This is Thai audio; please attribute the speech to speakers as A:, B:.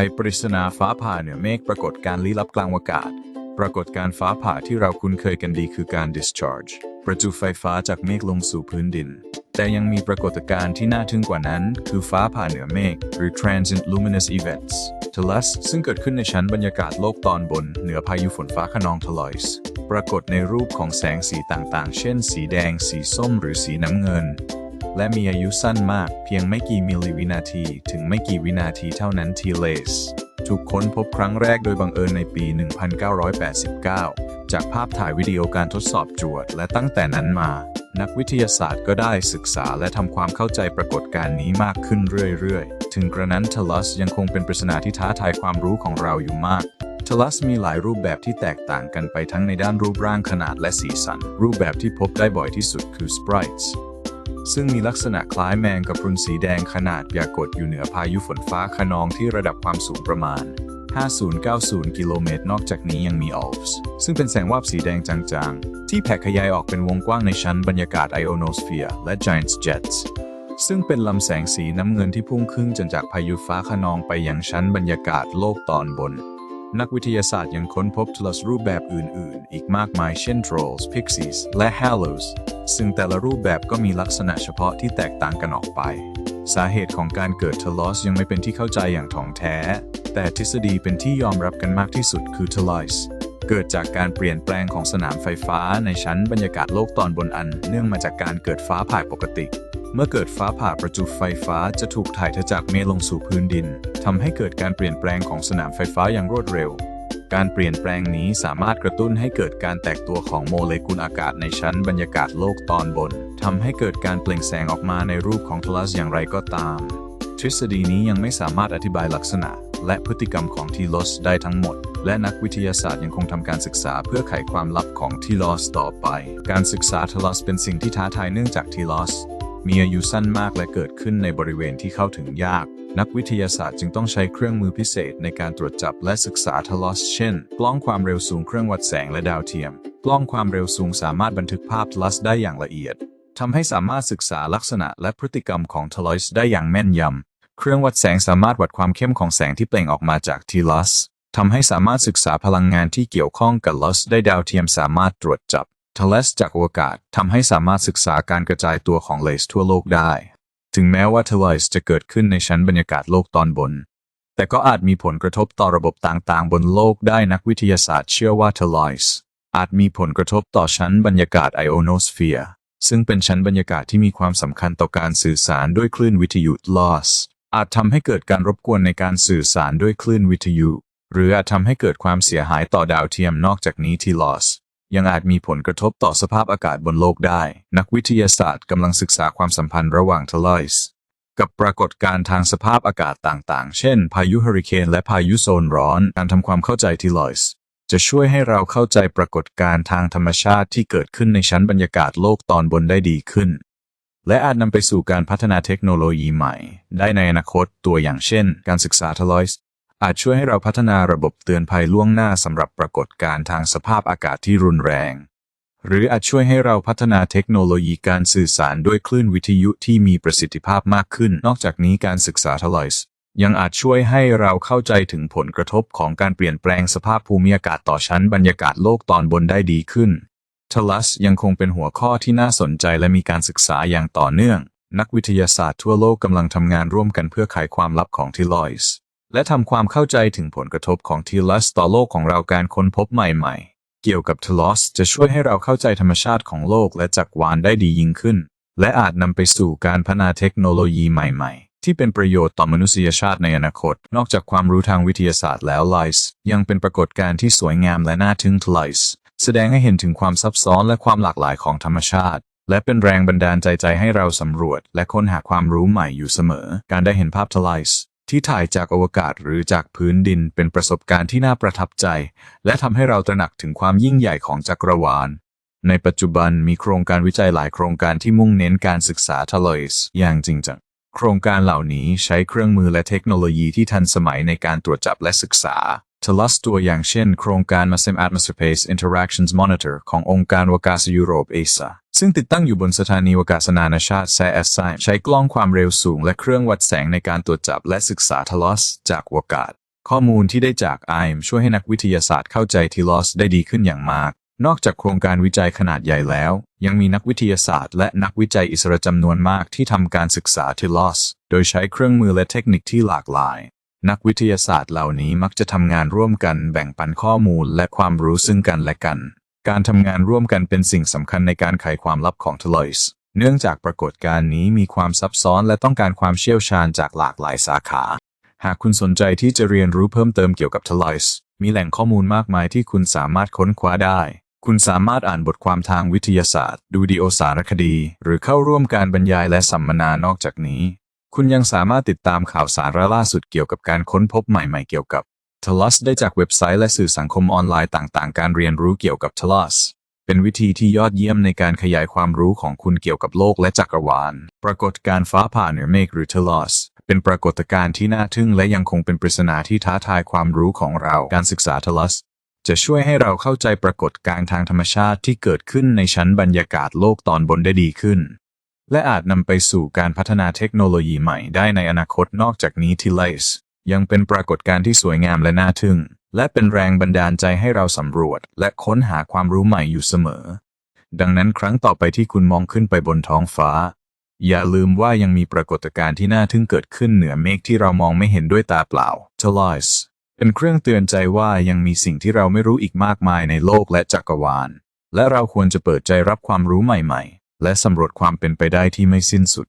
A: ขปริศนาฟ้าผ่าเหนือเมฆปรากฏการลี้ลับกลางอากาศ ปรากฏการฟ้าผ่าที่เราคุ้นเคยกันดีคือการ discharge ประจุไฟฟ้าจากเมฆลงสู่พื้นดิน แต่ยังมีปรากฏการณ์ที่น่าทึ่งกว่านั้น คือฟ้าผ่าเหนือเมฆหรือ transient luminous events TLUS ซึ่งเกิดขึ้นในชั้นบรรยากาศโลกตอนบน เหนือพายุฝนฟ้าขนอง TLUS ปรากฏในรูปของแสงสีต่างๆ เช่น สีแดง สีส้ม หรือสีน้ำเงิน และมีอายุสั้นมากเพียงไม่กี่มิลลิวินาที ถึงไม่กี่วินาทีเท่านั้นทีเลส ถูกค้นพบครั้งแรกโดยบังเอิญในปี 1989 จากภาพถ่ายวิดีโอการทดสอบจวด และตั้งแต่นั้นมา นักวิทยาศาสตร์ก็ได้ศึกษาและทำความเข้าใจปรากฏการณ์นี้มากขึ้นเรื่อยๆ ถึงกระนั้นทลัสยังคงเป็นปริศนาที่ท้าทายความรู้ของเราอยู่มากทลัสมีหลายรูปแบบที่แตกต่างกันไปทั้งในด้านรูปร่างขนาดและสีสัน รูปแบบที่พบได้บ่อยที่สุดคือ sprites ซึ่งมีลักษณะคล้ายแมงกะพรุนสีแดงขนาดปรากฏอยู่เหนือพายุฝนฟ้าขนองที่ระดับความสูงประมาณ 5090 กิโลเมตร นอกจากนี้ยังมี Alps ซึ่งเป็นแสงวาบสีแดงจางๆ ที่แผ่ขยายออกเป็นวงกว้างในชั้นบรรยากาศ Ionosphere และ Giant Jets ซึ่งเป็นลำแสงสีน้ำเงินที่พุ่งขึ้นจนจากพายุฟ้าขนองไปยังชั้นบรรยากาศโลกตอนบน นักวิทยาศาสตร์ยังค้นพบทลัสรูปแบบอื่น ๆ อีกมากมายเช่น Trolls Pixies และ Halos ซึ่งแต่ละรูปแบบก็มีลักษณะเฉพาะที่แตกต่างกันออกไป สาเหตุของการเกิดทลอสยังไม่เป็นที่เข้าใจอย่างถ่องแท้ แต่ทฤษฎีเป็นที่ยอมรับกันมากที่สุดคือทลอสเกิดจากการเปลี่ยนแปลงของสนามไฟฟ้าในชั้นบรรยากาศโลกตอนบนอัน เนื่องมาจากการเกิดฟ้าผ่าปกติ เมื่อเกิดฟ้าผ่าประจุไฟฟ้าจะถูกถ่ายเทจากเมฆลงสู่พื้นดินทำให้เกิดการเปลี่ยนแปลงของสนามไฟฟ้าอย่างรวดเร็ว การเปลี่ยนแปลงนี้สามารถกระตุ้นให้เกิดการแตกตัวของโมเลกุลอากาศในชั้นบรรยากาศโลกตอนบนทำให้เกิดการเปล่งแสงออกมาในรูปของทลัสอย่างไรก็ตาม ทฤษฎีนี้ยังไม่สามารถอธิบายลักษณะ และพฤติกรรมของทีลอสได้ทั้งหมด และนักวิทยาศาสตร์ยังคงทำการศึกษาเพื่อไขความลับของทีลอสต่อไป การศึกษาทลัสเป็นสิ่งที่ท้าทายเนื่องจากทีลอส มีอายุสั้นมากและเกิดขึ้นในบริเวณที่เข้าถึงยาก นักวิทยาศาสตร์จึงต้องใช้เครื่องมือพิเศษในการตรวจจับและศึกษาทลอสเช่น กล้องความเร็วสูงเครื่องวัดแสงและดาวเทียม กล้องความเร็วสูงสามารถบันทึกภาพทลอสได้อย่างละเอียดทำให้สามารถศึกษาลักษณะและพฤติกรรมของทลอสได้อย่างแม่นยำ เครื่องวัดแสงสามารถวัดความเข้มของแสงที่เปล่งออกมาจากทีลอสทำให้สามารถศึกษาพลังงานที่เกี่ยวข้องกับลอสได้ดาวเทียมสามารถตรวจจับ ทเลสจากอวกาศทำให้สามารถศึกษาการกระจายตัวของเลสทั่วโลกได้ ถึงแม้ว่าทเลสจะเกิดขึ้นในชั้นบรรยากาศโลกตอนบน แต่ก็อาจมีผลกระทบต่อระบบต่างๆ บนโลกได้นักวิทยาศาสตร์เชื่อว่าทเลสอาจมีผลกระทบต่อชั้นบรรยากาศไอโอโนสเฟียร์ซึ่งเป็นชั้นบรรยากาศที่มีความสำคัญต่อการสื่อสารด้วยคลื่นวิทยุ loss อาจทำให้เกิดการรบกวนในการสื่อสารด้วยคลื่นวิทยุ หรืออาจทำให้เกิดความเสียหายต่อดาวเทียมนอกจากนี้ที่ loss ยังอาจมีผลกระทบต่อสภาพอากาศบนโลกได้ นักวิทยาศาสตร์กำลังศึกษาความสัมพันธ์ระหว่างทลสกับปรากฏการณ์ทางสภาพอากาศต่างๆ เช่น พายุเฮอริเคนและพายุโซนร้อน การทำความเข้าใจทลอยส์จะช่วยให้เราเข้าใจปรากฏการณ์ทางธรรมชาติที่เกิดขึ้นในชั้นบรรยากาศโลกตอนบนได้ดีขึ้น และอาจนำไปสู่การพัฒนาเทคโนโลยีใหม่ ได้ในอนาคตตัวอย่างเช่น การศึกษาทลอยส์ อาจช่วยให้เราพัฒนาระบบเตือนภัยล่วงหน้าสำหรับปรากฏการณ์ทางสภาพอากาศที่รุนแรง หรืออาจช่วยให้เราพัฒนาเทคโนโลยีการสื่อสารด้วยคลื่นวิทยุที่มีประสิทธิภาพมากขึ้น นอกจากนี้การศึกษาทลอยส์ยังอาจช่วยให้เราเข้าใจถึงผลกระทบของการเปลี่ยนแปลงสภาพภูมิอากาศต่อชั้นบรรยากาศโลกตอนบนได้ดีขึ้นทลัสยังคงเป็นหัวข้อที่น่าสนใจและมีการศึกษาอย่างต่อเนื่อง นักวิทยาศาสตร์ทั่วโลกกำลังทำงานร่วมกันเพื่อไขความลับของทิลอยส์ และทำความเข้าใจถึงผลกระทบของทีลัสต่อโลกของเราการค้นพบใหม่ๆ เกี่ยวกับทลอสจะช่วยให้เราเข้าใจธรรมชาติของโลกและจักรวาลได้ดียิ่งขึ้น และอาจนำไปสู่การพัฒนาเทคโนโลยีใหม่ๆที่เป็นประโยชน์ต่อมนุษยชาติในอนาคต นอกจากความรู้ทางวิทยาศาสตร์แล้วไลส์ยังเป็นปรากฏการณ์ที่สวยงามและน่าทึ่งทไลส์แสดงให้เห็นถึงความซับซ้อนและความหลากหลายของธรรมชาติ และเป็นแรงบันดาลใจใจให้เราสำรวจ และค้นหาความรู้ใหม่อยู่เสมอ การได้เห็นภาพทไลส์ ที่ถ่ายจากอวกาศหรือจากพื้นดินเป็นประสบการณ์ที่น่าประทับใจ และทำให้เราตระหนักถึงความยิ่งใหญ่ของจักรวาล ในปัจจุบันมีโครงการวิจัยหลายโครงการที่มุ่งเน้นการศึกษาทะเลสอย่างจริงจัง โครงการเหล่านี้ใช้เครื่องมือและเทคโนโลยีที่ทันสมัยในการตรวจจับและศึกษาทลัสตัวอย่างเช่น โครงการ Massem Atmosphere Interactions Monitor ขององค์การวากาศยุโรป ESA ซึ่ ซึ่งติดตั้งอยู่บนสถานีวากาศนานาชาติ CSI ใช้กล้องความเร็วสูงและเครื่องวัดแสงในการตรวจจับและศึกษาทลัสจากวกาศ ข้อมูลที่ได้จากไอมช่วยให้นักวิทยาศาสตร์เข้าใจทีลอสได้ดีขึ้นอย่างมาก นอกจากโครงการวิจัยขนาดใหญ่แล้ว ยังมีนักวิทยาศาสตร์และนักวิจัยอิสระจำนวนมากที่ทำการศึกษาทีลอส โดยใช้เครื่องมือและเทคนิคที่หลากหลายนักวิทยาศาสตร์เหล่านี้มักจะทำงานร่วมกันแบ่งปันข้อมูลและความรู้ซึ่งกันและกัน การทำงานร่วมกันเป็นสิ่งสำคัญในการไขความลับของทลอยส์เนื่องจากปรากฏการณ์นี้มีความซับซ้อนและต้องการความเชี่ยวชาญจากหลากหลายสาขา หากคุณสนใจที่จะเรียนรู้เพิ่มเติมเกี่ยวกับทลอยส์มีแหล่งข้อมูลมากมายที่คุณสามารถค้นคว้าได้ คุณสามารถอ่านบทความทางวิทยาศาสตร์ ดูดีโอสารคดี หรือเข้าร่วมการบรรยายและสัมมนานอกจากนี้ คุณยังสามารถติดตามข่าวสารล่าสุดเกี่ยวกับการค้นพบใหม่ๆเกี่ยวกับ ทลัสได้จากเว็บไซต์และสื่อสังคมออนไลน์ต่างๆ การเรียนรู้เกี่ยวกับทลัสเป็นวิธีที่ยอดเยี่ยมในการขยายความรู้ของคุณเกี่ยวกับโลกและจักรวาล ปรากฏการฟ้าผ่าเหนือเมฆหรือทลัสเป็นปรากฏการณ์ที่น่าทึ่งและยังคงเป็นปริศนาที่ท้าทายความรู้ของเรา การศึกษาทลัสจะช่วยให้เราเข้าใจปรากฏการณ์ทางธรรมชาติที่เกิดขึ้นในชั้นบรรยากาศโลกตอนบนได้ดีขึ้น และอาจนำไปสู่การพัฒนาเทคโนโลยีใหม่ได้ในอนาคตนอกจากนี้ทิเลส ยังเป็นปรากฏการณ์ที่สวยงามและน่าทึ่ง และเป็นแรงบันดาลใจให้เราสำรวจ และค้นหาความรู้ใหม่อยู่เสมอ ดังนั้นครั้งต่อไปที่คุณมองขึ้นไปบนท้องฟ้า อย่าลืมว่ายังมีปรากฏการณ์ที่น่าทึ่งเกิดขึ้นเหนือเมฆที่เรามองไม่เห็นด้วยตาเปล่าทลอยส์เป็นเครื่องเตือนใจว่ายังมีสิ่งที่เราไม่รู้อีกมากมายในโลกและจักรวาล และเราควรจะเปิดใจรับความรู้ใหม่ ๆ และสำรวจความเป็นไปได้ที่ไม่สิ้นสุด